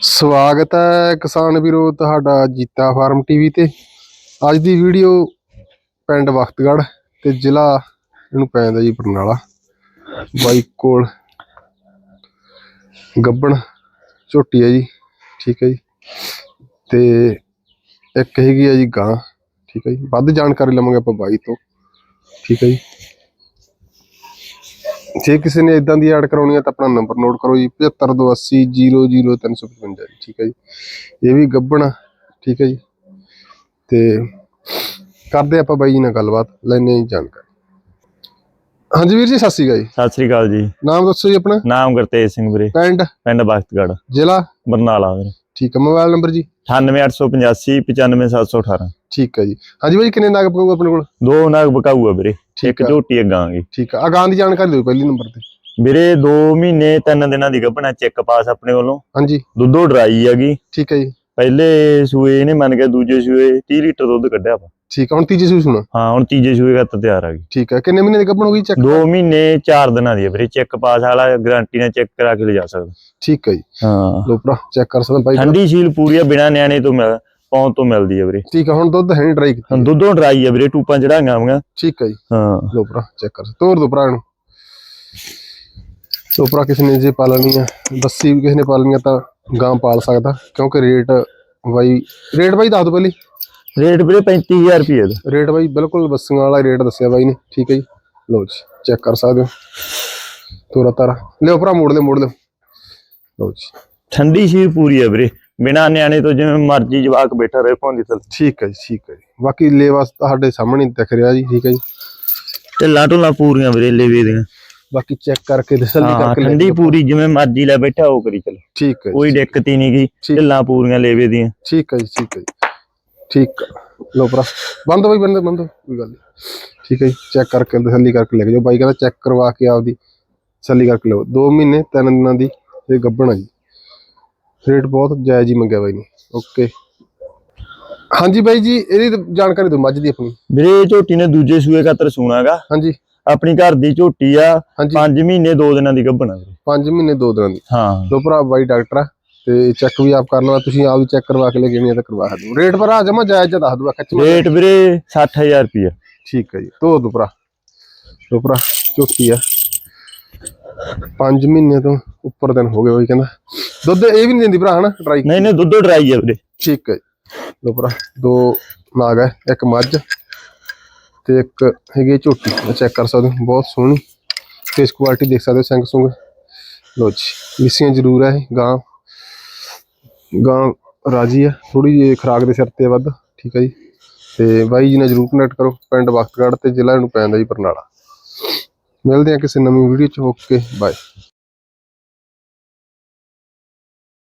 ਸਵਾਗਤ ਹੈ ਕਿਸਾਨ ਵੀਰੋ ਤੁਹਾਡਾ ਜੀਤਾ ਫਾਰਮ ਟੀਵੀ ਤੇ। ਅੱਜ ਦੀ ਵੀਡੀਓ ਪਿੰਡ ਵਖਤਗੜ੍ਹ ਤੇ ਜ਼ਿਲ੍ਹਾ ਇਹਨੂੰ ਪੈਂਦਾ ਜੀ ਬਰਨਾਲਾ। ਬਾਈ ਕੋਲ ਗੱਬਣ ਝੋਟੀ ਹੈ ਜੀ, ਠੀਕ ਹੈ ਜੀ। ਤੇ ਇੱਕ ਹੈਗੀ ਹੈ ਜੀ ਗਾਂ, ਠੀਕ ਹੈ ਜੀ। ਵੱਧ ਜਾਣਕਾਰੀ ਲਵਾਂਗੇ ਆਪਾਂ ਬਾਈ ਤੋਂ, ਠੀਕ ਹੈ ਜੀ। ਜੇ ਕਿਸੇ ਨੇ ਇਦਾਂ ਦੀ ਐਡ ਕਰਾਉਣੀ ਹੈ ਤਾਂ ਆਪਣਾ ਨੰਬਰ ਨੋਟ ਕਰੋ ਜੀ 7528000355 ਜੀ ਠੀਕ ਹੈ ਜੀ। ਇਹ ਵੀ ਗੱਬਣ ਠੀਕ ਹੈ ਜੀ। ਤੇ ਕਰਦੇ ਆਪਾਂ ਬਾਈ ਜੀ ਨਾਲ ਗੱਲਬਾਤ ਲੈਣੇ ਜੀ ਜਾਣਕਾਰੀ। ਹਾਂਜੀ ਵੀਰ ਜੀ ਸਤਿ ਸ਼੍ਰੀ ਅਕਾਲ ਜੀ। ਸਤਿ ਸ੍ਰੀ ਅਕਾਲ ਜੀ। ਨਾਮ ਦੱਸੋ ਜੀ ਆਪਣਾ। ਨਾਮ ਗੁਰਤੇਜ ਸਿੰਘ ਵੀਰੇ। ਪਿੰਡ? ਪਿੰਡ ਬਖਤਗੜ ਜ਼ਿਲ੍ਹਾ? ਬਰਨਾਲਾ ਵੀਰੇ। ਠੀਕ ਹੈ ਮੋਬਾਈਲ ਨੰਬਰ ਜੀ? 98885 95718 ਠੀਕ ਹੈ ਜੀ। ਹਾਂਜੀ ਬਾਈ ਕਿੰਨੇ ਨਾਗ ਪਊਗਾ ਆਪਣੇ ਕੋਲ? ਦੋ ਨਾਗ ਬਕਾਊਆ ਵੀਰੇ ਠੀਕ ਇੱਕ ਆ। ਝੋਟੀ ਅੱਗਾਂਗੇ ਠੀਕ ਹੈ ਅਗਾਂ ਦੀ ਜਾਣਕਾਰੀ ਦਿਓ ਪਹਿਲੀ ਨੰਬਰ ਤੇ। ਵੀਰੇ 2 ਮਹੀਨੇ 3 ਦਿਨਾਂ ਦੀ ਗੱਭਣਾ ਚੈੱਕ ਪਾਸ ਆਪਣੇ ਵੱਲੋਂ। ਹਾਂਜੀ। ਦੁੱਧੋ ਡਰਾਈ ਹੈਗੀ। ਠੀਕ ਹੈ ਜੀ। ਪਹਿਲੇ ਸੂਏ ਇਹਨੇ ਮੰਨ ਕੇ ਦੂਜੇ ਸੂਏ 30 ਲੀਟਰ ਦੁੱਧ ਕੱਢਿਆ ਵਾ ਠੀਕ ਹੈ ਹੁਣ ਤੀਜੀ ਸੂਈ ਸੁਣਾ। ਹਾਂ ਹੁਣ ਤੀਜੇ ਸੂਏ ਦਾ ਤਾਂ ਤਿਆਰ ਆ ਗਈ। ਠੀਕ ਹੈ ਕਿੰਨੇ ਮਹੀਨੇ ਦੀ ਗੱਭਣ ਹੋ ਗਈ ਚੈੱਕ 2 ਮਹੀਨੇ 4 ਦਿਨਾਂ ਦੀ ਹੈ ਵੀਰੇ ਚੈੱਕ ਪਾਸ ਵਾਲਾ ਗਾਰੰਟੀ ਨਾਲ ਚੈੱਕ ਕਰਾ ਕੇ ਲਿਜਾ ਸਕਦਾ। ਠੀਕ ਹੈ ਜੀ। ਹਾਂ। ਲੋ ਭਰਾ ਚੈੱਕ ਕਰ ਸਕਦਾ ਬਾਈ ਠੰਡੀ ਸੀਲ ਪੂਰੀ ਆ ਬਿਨਾ ਨਿਆਣੇ ਤੋਂ ਮਿਲ ਪੌਣ ਤੋਂ ਮਿਲਦੀ ਹੈ ਵੀਰੇ। ਠੀਕ ਹੈ ਹੁਣ ਦੁੱਧ ਹੈ ਨਹੀਂ ਡਰਾਈ ਹੁਣ ਦੁੱਧੋਂ ਡਰਾਈ ਹੈ ਵੀਰੇ ਟੂਪਾਂ ਚੜਾਈਆਂ ਆਵਾਂਗਾ ਠੀਕ ਹੈ ਜੀ। ਹਾਂ। ਲੋ ਭਰਾ ਚੈੱਕ ਕਰ ਤੋਰ ਦੋ ਭਰਾ ਨੂੰ ਲੋ ਭਰਾ ਕਿਸੇ ਨੇ ਜੇ ਪਾਲਣੀ ਆ ਬੱਸੀ ਵੀ ਕਿਸੇ ਨੇ ਪਾਲਣੀ ਆ ਤਾਂ ਗਾਂ ਪਾਲ ਸਕਦਾ ਕਿਉਂਕਿ ਰੇਟ ਬਾਈ ਰੇਟ ਬਾਈ ਦੱਸ ਦੋ ਪਹਿਲੀ। ਰੇਟ ਵੀਰੇ 35000 ਰੁਪਏ ਦਾ। ਰੇਟ ਬਾਈ ਬਿਲਕੁਲ ਬੱਸੀਆਂ ਵਾਲਾ ਰੇਟ ਦੱਸਿਆ ਬਾਈ ਨੇ ਠੀਕ ਹੈ ਜੀ। ਲੋ ਜੀ ਚੈੱਕ ਕਰ ਸਕਦੇ ਹੋ। ਤੋਰਾ ਤਾਰਾ। ਲਿਓ ਭਰਾ ਮੋੜ ਲਿਓ ਮੋੜ ਲਿਓ। ਲੋ ਜੀ। ਠੰਡੀ ਸ਼ੀਰ ਪੂਰੀ ਹੈ ਵੀਰੇ। ਬਿਨਾ ਨਿਆਣੇ ਤੋਂ ਜਿਵੇਂ ਮਰਜ਼ੀ ਜਵਾਕ ਬੈਠਾ ਰਹੇ ਭੌਂਦੀ ਥੱਲੇ। ਠੀਕ ਹੈ ਜੀ ਠੀਕ ਹੈ ਜੀ। ਬਾਕੀ ਲੇਵਾ ਤੁਹਾਡੇ ਸਾਹਮਣੇ ਦਿਖ ਰਿਹਾ ਜੀ ਠੀਕ ਹੈ ਜੀ। ਢਿੱਲਾਂ ਢੁੱਲਾਂ ਪੂਰੀਆਂ ਵੀਰੇ ਲੇਵੇ ਦੀਆਂ। ਬਾਕੀ ਚੈੱਕ ਕਰਕੇ ਤਸੱਲੀ ਹਾਂ ਕਰਕੇ ਲੈ ਠੰਡੀ। ਪੂਰੀ ਜਿਵੇਂ ਮਰਜ਼ੀ ਲੈ ਬੈਠਾ ਉਹ ਕਰੀ ਚਲੋ। ਠੀਕ ਹੈ ਜੀ, ਕੋਈ ਦਿੱਕਤ ਹੀ ਨਹੀਂ ਗਈ ਠੀਕ। ਢਿੱਲਾਂ ਪੂਰੀਆਂ ਲੇਵੇ ਦੀਆਂ। ਠੀਕ ਹੈ ਜੀ ਠੀਕ ਹੈ ਜੀ। ਠੀਕ। ਹੈ। ਲਓ ਭਰਾ ਬੰਦ ਬਈ ਬੰਦ ਬੰਦ ਕੋਈ ਗੱਲ ਨਹੀਂ। ਠੀਕ ਹੈ ਜੀ ਚੈੱਕ ਕਰਕੇ ਤਸੱਲੀ ਕਰਕੇ ਲੈ ਕੇ ਜਾਓ। ਬਾਈ ਕਹਿੰਦਾ ਚੈੱਕ ਕਰਵਾ ਕੇ ਆਪਦੀ ਤਸੱਲੀ ਕਰਕੇ ਲਓ। 2 ਮਹੀਨੇ 3 ਦਿਨਾਂ ਦੀ ਇਹ ਗੱਭਣ ਆ ਜੀ। ਰੇਟ ਬਹੁਤ ਜਾਇਜ਼ ਹੀ ਮੰਗਿਆ ਬਾਈ ਨੇ। ਓਕੇ। ਹਾਂਜੀ ਬਾਈ ਜੀ ਇਹਦੀ ਤਾਂ ਜਾਣਕਾਰੀ ਦਿਓ ਮੱਝ ਦੀ ਆਪਣੀ। ਵੀਰੇ ਇਹ ਝੋਟੀ ਨੇ ਦੂਜੇ ਸੂਏ ਖਾਤਰ ਸੂਣਾਗਾ ਹਾਂਜੀ। ਆਪਣੀ ਘਰ ਦੀ ਝੋਟੀ ਆ ਹਾਂਜੀ। 5 ਮਹੀਨੇ 2 ਦਿਨਾਂ ਦੀ ਗੱਭਣਾ ਵੀਰੇ। 5 ਮਹੀਨੇ 2 ਦਿਨਾਂ ਦੀ। ਹਾਂ। ਲੋ ਭਰਾ ਬਾਈ ਡਾਕਟਰ ਆ ਤੇ ਚੈੱਕ ਵੀ ਆਪ ਕਰ ਲਵਾ ਤੁਸੀਂ ਆਪ ਵੀ ਚੈੱਕ ਕਰਵਾ ਕੇ ਲੈ ਕੇ ਨਹੀਂ ਤਾਂ ਕਰਵਾ ਹੋ ਰੇਟ ਭਰਾ ਜਮਾ ਜਾਇਜ਼ ਜਿਹਾ ਦੱਸ ਦੋ ਖੱਚ ਰੇਟ ਵੀਰੇ 60000 ਰੁਪਏ ਠੀਕ ਹੈ ਜੀ ਤੋ ਦੋ ਭਰਾ। ਲੋ ਭਰਾ ਝੋਟੀ ਆ। 5 ਮਹੀਨੇ ਤੋਂ ਉੱਪਰ ਦਿਨ ਹੋ ਗਏ ਬਾਈ ਕਹਿੰਦਾ। ਦੁੱਧ ਇਹ ਵੀ ਨਹੀਂ ਦਿੰਦੀ ਭਰਾ ਹਨਾ ਟਰਾਈ ਨਹੀਂ ਨਹੀਂ ਦੁੱਧੋ ਡਰਾਈ ਹੈ ਵੀਰੇ। ਠੀਕ ਹੈ ਲੋ ਭਰਾ ਦੋ ਨਾਗ ਹੈ ਇੱਕ ਮੱਝ ਤੇ ਇੱਕ ਹੈਗੀ ਹੈ ਝੋਟੀ। ਚੈੱਕ ਕਰ ਸਕਦੇ ਹੋ ਬਹੁਤ ਸੋਹਣੀ। ਫੇਸ ਕੁਆਲਿਟੀ ਦੇਖ ਸਕਦੇ ਹੋ, ਸਿੰਘ ਸੁੰਗ ਲੋ ਜੀ, ਮਿਸੀਆਂ ਜ਼ਰੂਰ ਹੈ ਇਹ, ਗਾਂ। ਗਾਂ ਰਾਜੀ ਹੈ ਥੋੜੀ ਜਿਹੀ ਖਰਾਕ ਦੇ ਸਿਰ ਤੇ ਵੱਧ, ਠੀਕ ਹੈ ਜੀ। ਤੇ ਬਾਈ ਜੀ ਨਾਲ ਜਰੂਰ ਕਨੈਕਟ ਕਰੋ, ਪਿੰਡ ਵਕਤਗੜ੍ਹ ਤੇ ਜ਼ਿਲ੍ਹਾ ਨੂੰ ਪੈਂਦਾ ਜੀ ਬਰਨਾਲਾ। ਮਿਲਦੇ ਆ ਕਿਸੇ ਨਵੀਂ ਵੀਡੀਓ ਚ, ਓਕੇ ਬਾਏ